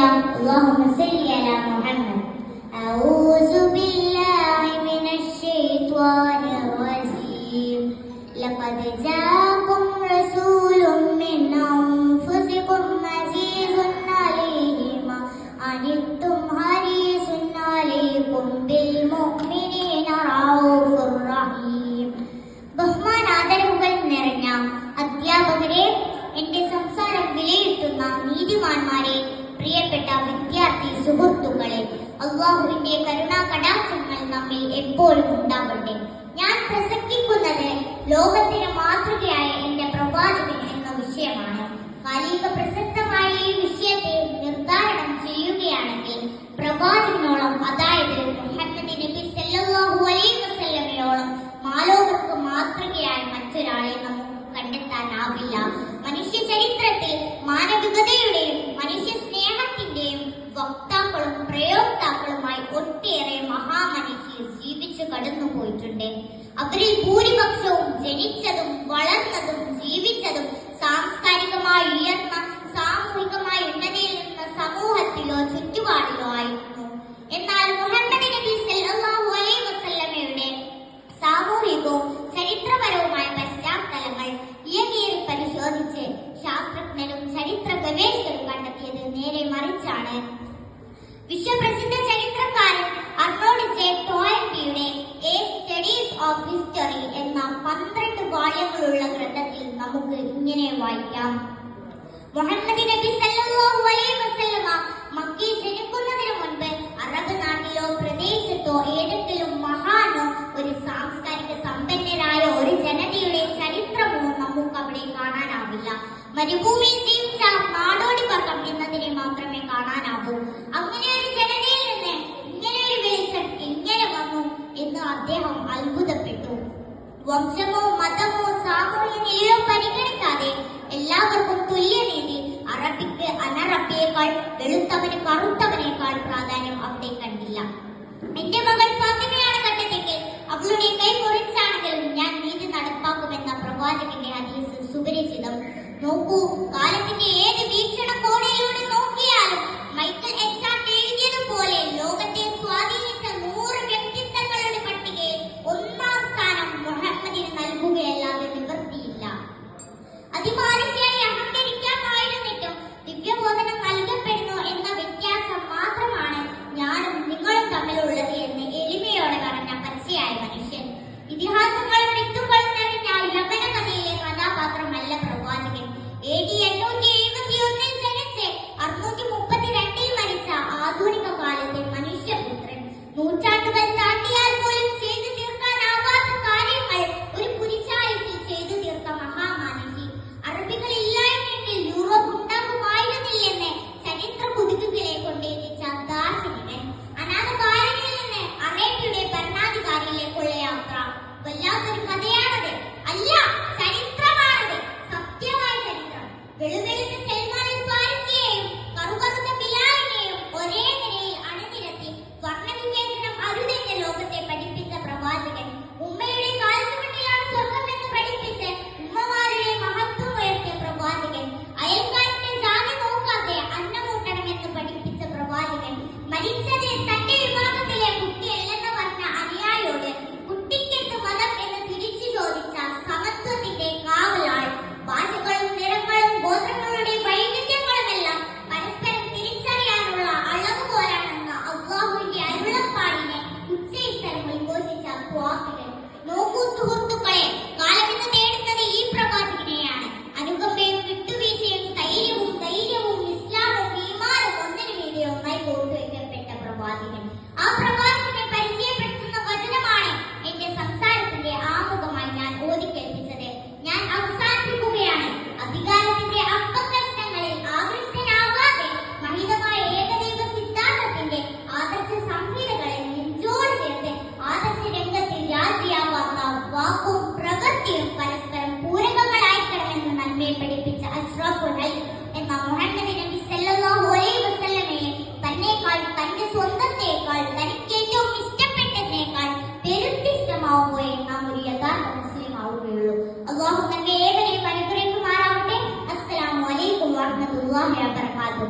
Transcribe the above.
الله اللهم صل على محمد أعوذ بالله من الشيطان الرجيم لقد جاءكم رسول من أنفسكم عزيز عليه ما عنتم حريص عليكم بالمؤمنين رؤوف رحيم ബഹുമാനാദരവുകൾ നിറഞ്ഞ അധ്യാപകരെ എന്റെ സംസാരം വിലയിരുത്തുന്ന നീതിമാന്മാരെ പ്രിയപ്പെട്ട വിദ്യാർത്ഥി സുഹൃത്തുക്കളെ അള്ളാഹുവിന്റെ കരുണാ കടാക്ഷങ്ങൾ നമ്മിൽ എപ്പോഴും ഉണ്ടാവട്ടെ. ഞാൻ പ്രസംഗിക്കുന്നത് ലോകത്തിന് മാതൃകയായ എന്റെ പ്രവാചകൻ എന്ന വിഷയമാണ്. കാലിക പ്രസക്തമായ ഈ വിഷയത്തെ നിർദ്ധാരണം ചെയ്യുകയാണെങ്കിൽ പ്രവാചകനോളം അതായത് മുഹമ്മദ് നബി സല്ലല്ലാഹു അലൈഹി വസല്ലമയോളം മാലോകർക്ക് മാതൃകയായ മറ്റൊരാളെ നമുക്ക് കണ്ടെത്താനാവില്ല. മനുഷ്യ ചരിത്രത്തിൽ മാനവികതയുടെയും മനുഷ്യ ജീവിച്ചു കടന്നുപോയിട്ടുണ്ട് അവരിൽ ഭൂരിപക്ഷവും ജനിച്ചതും വളർന്നതും ജീവിച്ചതും സാംസ്കാരികമായി ഉയർന്ന പന്ത്രണ്ട് വാള്യങ്ങളുള്ള ഗ്രന്ഥത്തിൽ നമുക്ക് ഇങ്ങനെ വായിക്കാം. മുഹമ്മദ് നബി സല്ലല്ലാഹു അലൈഹി വസല്ലമ മക്കയിൽ ജനിക്കുന്നതിന് മുൻപ് അറബ് നാട്ടിലോ പ്രദേശത്തോ ഏതെങ്കിലും മഹാനോ ഒരു സാംസ്കാരിക സമ്പന്നരായ ഒരു ജനതയുടെ ചരിത്രമോ നമുക്ക് അവിടെ കാണാനാവില്ല. മരുഭൂമിയിൽ നാടോടി വർഗം എന്നതിനെ മാത്രമേ കാണാനാവൂ. അങ്ങനെ ഒരു ജനതയിൽ നിന്ന് ഇങ്ങനെ ഒരു വെളിച്ചം എങ്ങനെ വന്നു എന്ന് അദ്ദേഹം അത്ഭുതപ്പെട്ടു. വംശമോ നിലയോ പരിഗണിക്കാതെ എല്ലാവർക്കും തുല്യനീതി അറബിക്ക് അനറബിയേക്കാൾ വെളുത്തവന് കറുത്തവനേക്കാൾ പ്രാധാന്യം അവിടെ കണ്ടില്ല. എന്റെ മകൾ ഫാത്തിമയാണ് കണ്ടതെങ്കിൽ അവളുടെ കൈ മുറിച്ചാണെങ്കിലും ഞാൻ നീതി നടപ്പാക്കുമെന്ന പ്രവാചകന്റെ ഹദീസ് സുപരിചിതം നോക്കൂ മീതെ ഒന്നായി കോർത്തുവയ്ക്കപ്പെട്ട പ്രവാചകൻ. അള്ളാഹു നമ്മെ ഏവരെയും അനുഗ്രഹിക്കുമാറാവട്ടെ അസ്സലാമു അലൈക്കും വറഹ്മത്തുള്ളാഹി വബറകാതുഹു